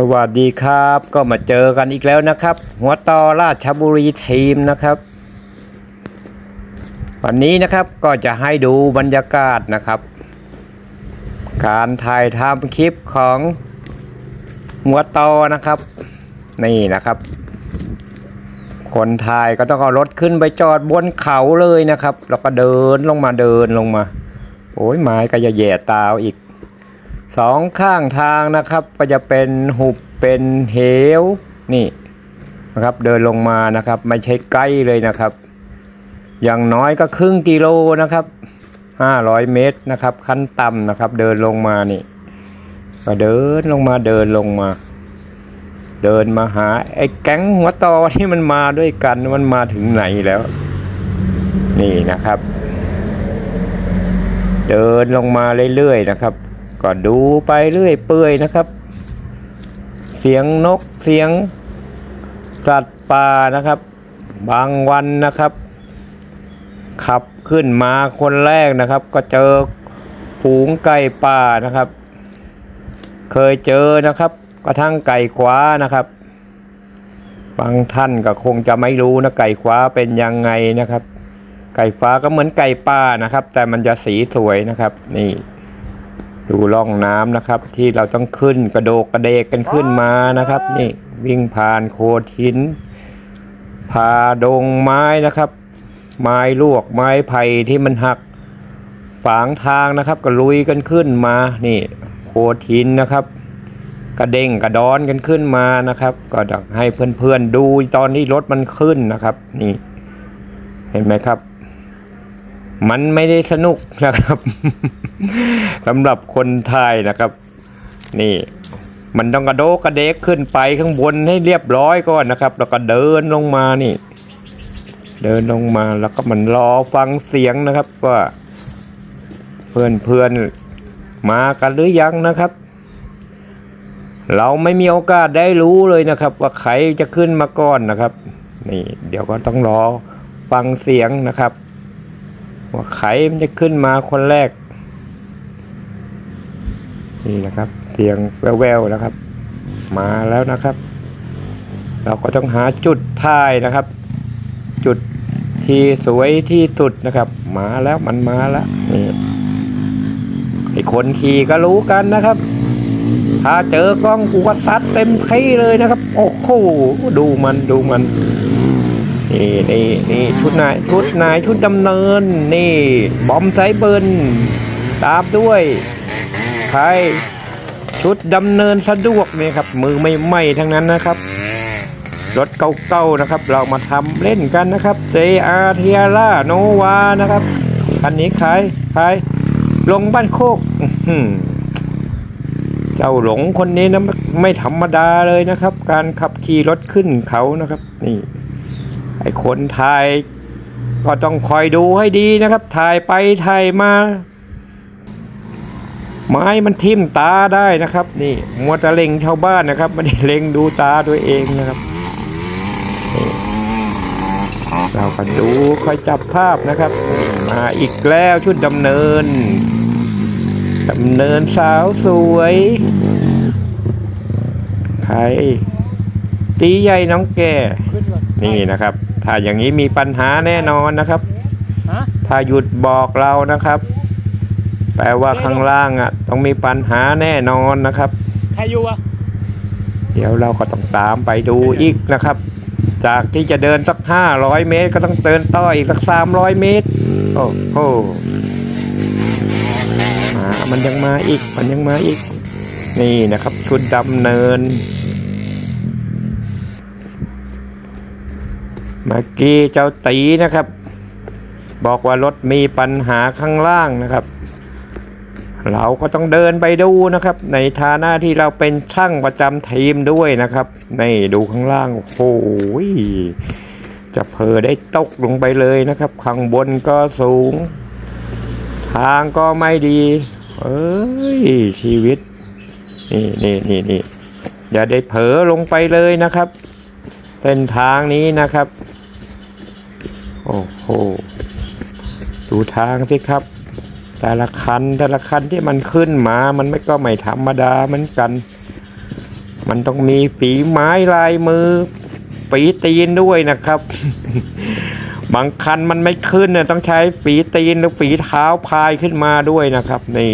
สวัสดีครับ ก็มาเจอกันอีกแล้วนะครับ หัวต่อราชบุรีทีมนะครับ วันนี้นะครับก็จะให้ดูบรรยากาศนะครับ การถ่ายทำคลิปของหัวต่อนะครับ นี่นะครับ คนถ่ายก็ต้องเอารถขึ้นไปจอดบนเขาเลยนะครับ แล้วก็เดินลงมาเดินลงมา โอ้ยไม้ก็จะแย่ตาอีก สองข้างทางนะครับ ก็จะเป็นหุบเป็นเหวนี่นะครับ เดินลงมานะครับ ไม่ใช่ใกล้เลยนะครับ อย่างน้อยก็ครึ่งกิโลนะครับห้าร้อยเมตรนะครับ ขั้นต่ำนะครับ เดินลงมานี่ก็เดินลงมาเดินลงมา เดินมาหาไอ้แก๊งหัวตอที่มันมาด้วยกันมันมาถึงไหนแล้ว นี่นะครับ เดินลงมาเรื่อยๆนะครับ ก็ดูไปเรื่อยเปื่อยนะครับ เสียงนกเสียง สัตว์ป่านะครับ บางวันนะครับ ขับขึ้นมาคนแรกนะครับ ก็เจอฝูงไก่ป่านะครับ เคยเจอนะครับ กระทั่งไก่คว้านะครับ บางท่านก็คงจะไม่รู้นะไก่คว้าเป็นยังไงนะครับ ไก่ฟ้าก็เหมือนไก่ป่านะครับ แต่มันจะสีสวยนะครับ นี่ ดูร่องน้ำนะครับ ที่เราต้องขึ้นกระโดกกระเดกกันขึ้นมานะครับ นี่วิ่งผ่านโคดหินผ่าดงไม้นะครับ ไม้ลวกไม้ไผ่ที่มันหักฝางทางนะครับ ก็ลุยกันขึ้นมานี่โคดหินนะครับ กระเด้งกระดอนกันขึ้นมานะครับ ก็อยากให้เพื่อนๆดูตอนที่รถมันขึ้นนะครับ นี่ เห็นไหมครับ มันไม่ได้สนุกนะครับสำหรับคนไทยนะครับ นี่ มันต้องกระโดกระเดกขึ้นไปข้างบนให้เรียบร้อยก่อนนะครับ แล้วก็เดินลงมานี่ เดินลงมาแล้วก็มันรอฟังเสียงนะครับว่าเพื่อนเพื่อนมากันหรือยังนะครับ เราไม่มีโอกาสได้รู้เลยนะครับ ว่าใครจะขึ้นมาก่อนนะครับ นี่ เดี๋ยวก็ต้องรอฟังเสียงนะครับ ว่าใครมันจะขึ้นมาคนแรก นี่นะครับเสียงแววๆนะครับ มาแล้วนะครับ เราก็ต้องหาจุดถ่ายนะครับ จุดที่สวยที่สุดนะครับ มาแล้วมันมาแล้วนี่ไอคนขี่ก็รู้กันนะครับ ถ้าเจอกล้องกูก็ซัดเต็มที่เลยนะครับ โอ้โหดูมันดูมัน นี่นี่นี่ชุดนายชุดนายชุดดำเนิน นี่ บอมไซเบิร์นตามด้วยใครชุดดำเนินสะดวกเนี่ยครับ มือไม่ไหม้ทั้งนั้นนะครับรถเก่าๆนะครับ เรามาทำเล่นกันนะครับ JR t i a r a Nova นะครับคันนี้ใครใครลงบ้านโคกเจ้าหลงคนนี้นะไม่ธรรมดาเลยนะครับ การขับขี่รถขึ้นเขานะครับ นี่ ไอ้คนถ่ายก็ต้องคอยดูให้ดีนะครับ ถ่ายไปถ่ายมา ไม้มันทิ่มตาได้นะครับ นี่มัวแต่เล็งชาวบ้านนะครับไม่ได้เล็งดูตาตัวเองนะครับ เราก็ดูคอยจับภาพนะครับ มาอีกแล้วชุดดำเนินดำเนินสาวสวยใครตีใหญ่น้องแก่นี่นะครับ ถ้าอย่างนี้มีปัญหาแน่นอนนะครับ ฮะถ้าหยุดบอกเรานะครับ แปลว่าข้างล่างอะ ต้องมีปัญหาแน่นอนนะครับ ใครอยู่อะเดี๋ยวเราก็ต้องตามไปดูอีกนะครับ จากที่จะเดินสักห้าร้อยเมตร ก็ต้องเดินต่ออีกสักสามร้อยเมตร โอ้โหมามันยังมาอีก มันยังมาอีก นี่นะครับ ชุดดำเนิน เมื่อกี้เจ้าตีนะครับ บอกว่ารถมีปัญหาข้างล่างนะครับ เราก็ต้องเดินไปดูนะครับ ในฐานะที่เราเป็นช่างประจำทีมด้วยนะครับนี่ดูข้างล่างโอ้โหจะเพอได้ตกลงไปเลยนะครับ ข้างบนก็สูง ทางก็ไม่ดี เอ้ยชีวิต นี่นี่นี่นี่อย่าได้เผลอลงไปเลยนะครับเส้นทางนี้นะครับ โอ้โห ดูทางสิครับ แต่ละคันแต่ละคันที่มันขึ้นมา มันไม่ก็ไม่ธรรมดาเหมือนกัน มันต้องมีฝีไม้ลายมือฝีตีนด้วยนะครับ บางคันมันไม่ขึ้นเนี่ยต้องใช้ฝีตีนหรือฝีเท้าพายขึ้นมาด้วยนะครับ นี่